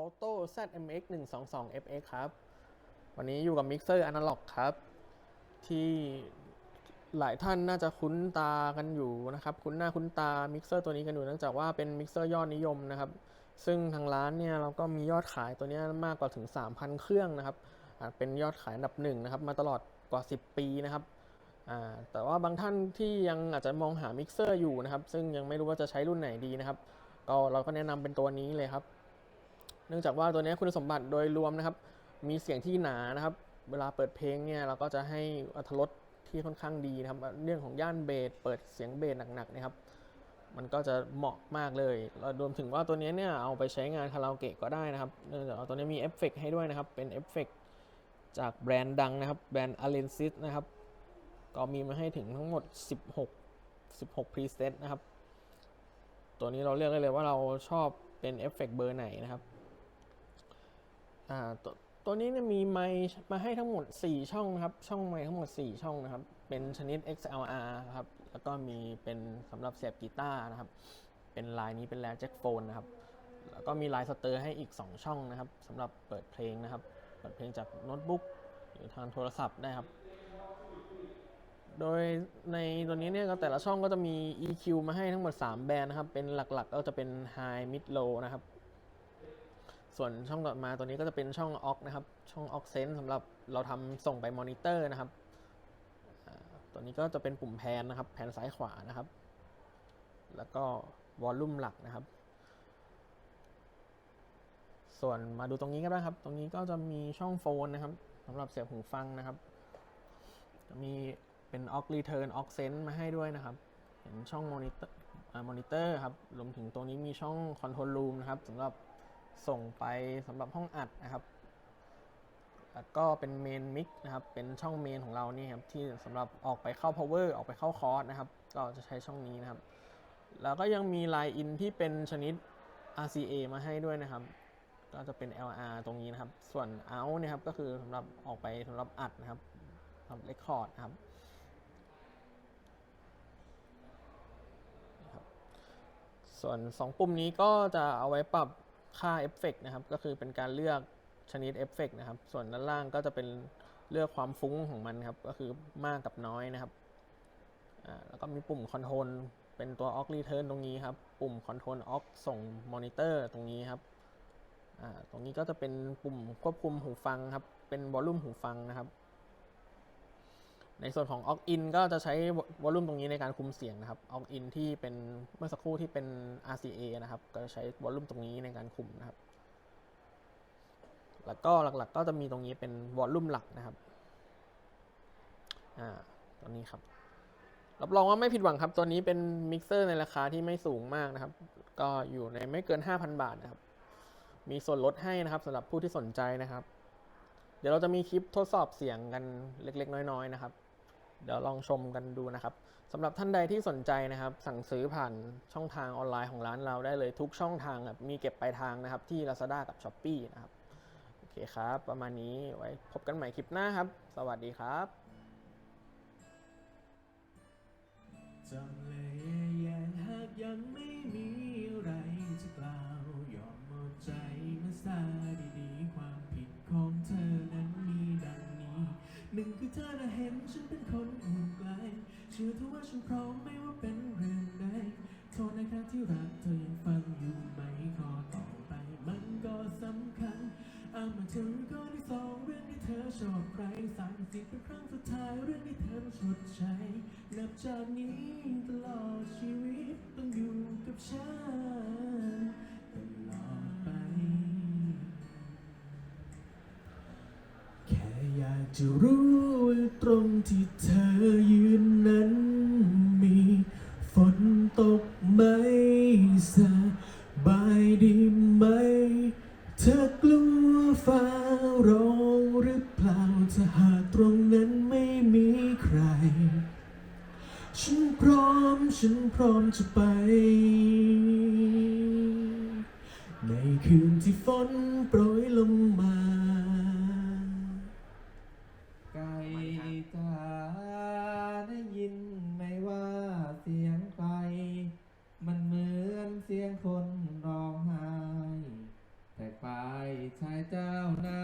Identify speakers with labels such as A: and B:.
A: Auto ZMX 122 FX ครับ วันนี้อยู่กับมิกเซอร์อนาล็อกครับ ที่หลายท่านน่าจะคุ้นตากันอยู่นะครับ คุ้นหน้าคุ้นตามิกเซอร์ตัวนี้กันอยู่เนื่องจากว่าเป็นมิกเซอร์ยอดนิยมนะครับ ซึ่งทางร้านเนี่ยเราก็มียอดขายตัวนี้มากกว่าถึง 3,000 เครื่องนะครับ เป็นยอดขายอันดับหนึ่งนะครับ มาตลอดกว่า 10 ปีนะครับแต่ว่าบางท่านที่ยังอาจจะมองหามิกเซอร์อยู่นะครับ ซึ่งยังไม่รู้ว่าจะใช้รุ่นไหนดีนะครับ ก็เราก็แนะนำเป็นตัวนี้เลยครับ เนื่องจากว่าตัวนี้คุณสมบัติโดยรวมนะครับ มีเสียงที่หนานะครับ เวลาเปิดเพลงเนี่ยเราก็จะให้อรรถรสที่ค่อนข้างดีนะครับ เรื่องของย่านเบสเปิดเสียงเบสหนักๆนะครับ มันก็จะเหมาะมากเลยแล้วรวมถึงว่าตัวนี้เนี่ยเอาไปใช้งานคาราโอเกะก็ได้นะครับเนื่องจากตัวนี้มีเอฟเฟกต์ให้ด้วยนะครับ เป็นเอฟเฟกต์จากแบรนด์ดังนะครับ แบรนด์ a l e n s i s นะครับ ก็มีมาให้ถึงทั้งหมด 16 16 preset นะครับ ตัวนี้เราเลือกได้เลยว่าเราชอบเป็นเอฟเฟกต์เบอร์ไหนนะครับ อ่าตัวตัวนี้เนี่ยมีไมค์มาให้ทั้งหมด 4 ช่องนะครับ ช่องไมค์ทั้งหมด 4 ช่องนะครับ เป็นชนิด XLR ครับ แล้วก็มีเป็นสำหรับเสียบกีตาร์นะครับ เป็นลายนี้เป็นแลแจ็คโฟนนะครับ แล้วก็มีลายสเตอร์ให้อีก 2 ช่องนะครับสำหรับเปิดเพลงนะครับ เปิดเพลงจากโน้ตบุ๊กหรือทางโทรศัพท์ได้ครับ โดยในตัวนี้เนี่ยก็แต่ละช่องก็จะมี EQ มาให้ทั้งหมด 3 แบรนด์นะครับ เป็นหลักๆ ก็จะเป็น High Mid Low นะครับ ส่วนช่องต่อมาตัวนี้ก็จะเป็นช่อง AUX นะครับ ช่อง AUX Sense สำหรับเราทำส่งไปมอนิเตอร์นะครับ ตัวนี้ก็จะเป็นปุ่มแพนนะครับ แพนซ้ายขวานะครับ แล้วก็วอลลุ่มหลักนะครับ ส่วนมาดูตรงนี้ก็ได้ครับ ตรงนี้ก็จะมีช่องโฟนนะครับสำหรับเสียบหูฟังนะครับ จะมีเป็น aux return aux sense มาให้ด้วยนะครับ เห็นช่องมอนิเตอร์มอนิเตอร์ครับ รวมถึงตรงนี้มีช่อง control room นะครับสำหรับ ส่งไปสำหรับห้องอัดนะครับก็เป็นเมนมิกนะครับ เป็นช่องเมนของเรานี่ครับ ที่สำหรับออกไปเข้า power ออกไปเข้าคอร์สนะครับ ก็จะใช้ช่องนี้นะครับ แล้วก็ยังมีไลน์อินที่เป็นชนิด RCA มาให้ด้วยนะครับ ก็จะเป็น LR ตรงนี้นะครับ ส่วน out เนี่ยครับ ก็คือสำหรับออกไปสำหรับอัดนะครับสำหรับ record ครับนะครับส่วน 2 ปุ่มนี้ก็จะเอาไว้ปรับ ค่าเอฟเฟกนะครับ ก็คือเป็นการเลือกชนิดเอฟเฟกนะครับ ส่วนด้านล่างก็จะเป็นเลือกความฟุ้งของมันครับ ก็คือมากกับน้อยนะครับ แล้วก็มีปุ่มคอนโทรลเป็นตัว aux return ตรงนี้ครับ ปุ่มคอนโทรล aux ส่งมอนิเตอร์ตรงนี้ครับ ตรงนี้ก็จะเป็นปุ่มควบคุมหูฟังครับ เป็นวอลลุ่มหูฟังนะครับ ในส่วนของ aux in ก็จะใช้วอลลุ่มตรงนี้ในการคุมเสียงนะครับ aux in ที่เป็นเมื่อสักครู่ที่เป็น RCA นะครับ ก็จะใช้วอลลุ่มตรงนี้ในการคุมนะครับ แล้วก็หลักๆ ก็จะมีตรงนี้เป็นวอลลุ่มหลักนะครับ อ่า ตัวนี้ครับ รับรองว่าไม่ผิดหวังครับ ตัวนี้เป็นมิกเซอร์ในราคาที่ไม่สูงมากนะครับ ก็อยู่ในไม่เกิน 5,000 บาทนะครับ มีส่วนลดให้นะครับสำหรับผู้ที่สนใจนะครับเดี๋ยวเราจะมีคลิปทดสอบเสียงกันเล็ก ๆ น้อย ๆ นะครับ เดี๋ยวลองชมกันดูนะครับสำหรับท่านใดที่สนใจนะครับ สั่งซื้อผ่านช่องทางออนไลน์ของร้านเราได้เลยทุกช่องทางครับมีเก็บปลายทางนะครับที่ Lazada กับ s h อ p e e นะครับโอเคครับ ประมาณนี้ไว้พบกันใหม่คลิปหน้าครับ สวัสดีครับ
B: เธอน่ะเห็นฉันเป็นคนห่วงไกลเชื่อเธอว่าฉันพร้อมไม่ว่าเป็นเรื่องใดโทษนะครับที่รักเธอยังฟังอยู่ไหมขอต่อไปมันก็สำคัญเอามาถึงข้อที่สองเรื่องที่เธอชอบใครสามสิบเป็นครั้งสุดท้ายเรื่องที่เธอชดใช้นับจากนี้ตลอดชีวิตต้องอยู่กับฉันตลอดไป แค่อยากจะรู้ ตรงที่เธอยืนนั้นมี ฝนตกไหมสบายดีไหม เธอกลัวฟ้าร้องหรือเปล่าถ้าหากตรงนั้นไม่มีใคร ฉันพร้อมฉันพร้อมจะไป ในคืนที่ฝนโปรยลงมา 猜到了